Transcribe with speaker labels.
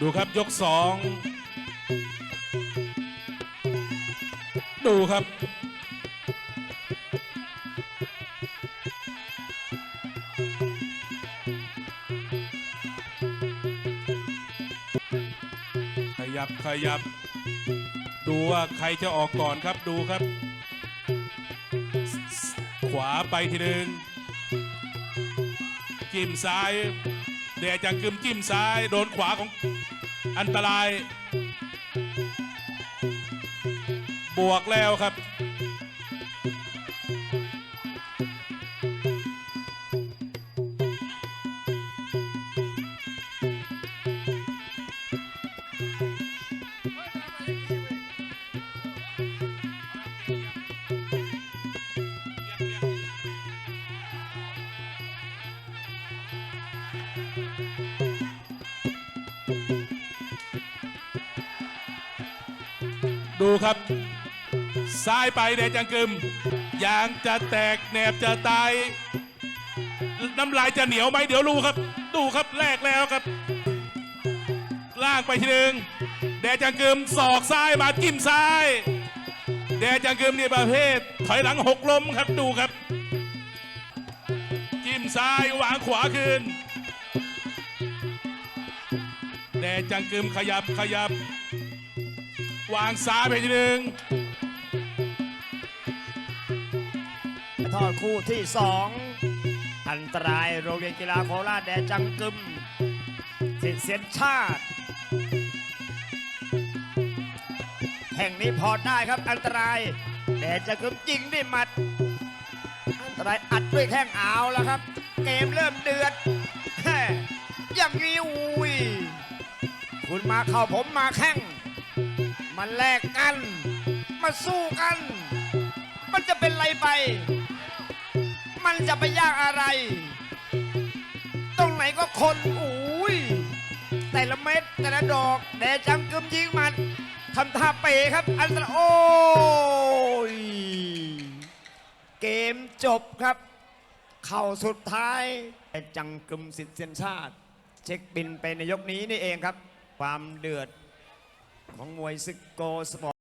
Speaker 1: ดูครับยกสอง ดูครับ ขยับขยับ ดูว่าใครจะออกก่อนครับดูครับ ขวาไปทีหนึ่งจิ้มซ้าย เดดจังกึมจิ้มซ้าย โดนขวาของอันตราย บวกแล้วครับ ดูครับ ซ้ายไปแดดจังกึมยางจะแตกแหนบจะตาย น้ำลายจะเหนียวไหมเดี๋ยวรู้ครับ ดูครับแลกแล้วครับ ล่างไปทีหนึ่งแดดจังกึมศอกซ้ายมาจิ้มซ้ายแดดจังกึมนี่ประเภท ถอยหลังหกล้มครับดูครับ จิ้มซ้ายวางขวาคืนแดดจังกึมขยับขยับ วางซ้ายไปทีหนึ่ง
Speaker 2: ทอดคู่ที่สองอันตรายโรงเรียนกีฬาโคราชแดจังกึมสิทธิเสียนชาติ แห่งนี้พอได้ครับอันตรายแดจังกึมยิงด้วยหมัด อันตรายอัดด้วยแข้งเอาแล้วครับ เกมเริ่มเดือดแฮ่อย่างนี้อุ้ยคุณมาเข้าผมมาแข้ง มันแลกกัน มาสู้กัน มันจะเป็นไรไป มันจะไปยากอะไร ตรงไหนก็คนอุ้ยแต่ละเม็ดแต่ละดอกแดจังกึมยิงมันทำท่าเป๋ครับ อันตรโอ้ยเกมจบครับ เข่าสุดท้ายแดจังกึมสิทธิ์เซียนชาติ เช็คบินไปในยกนี้นี่เองครับ ความเดือด ของม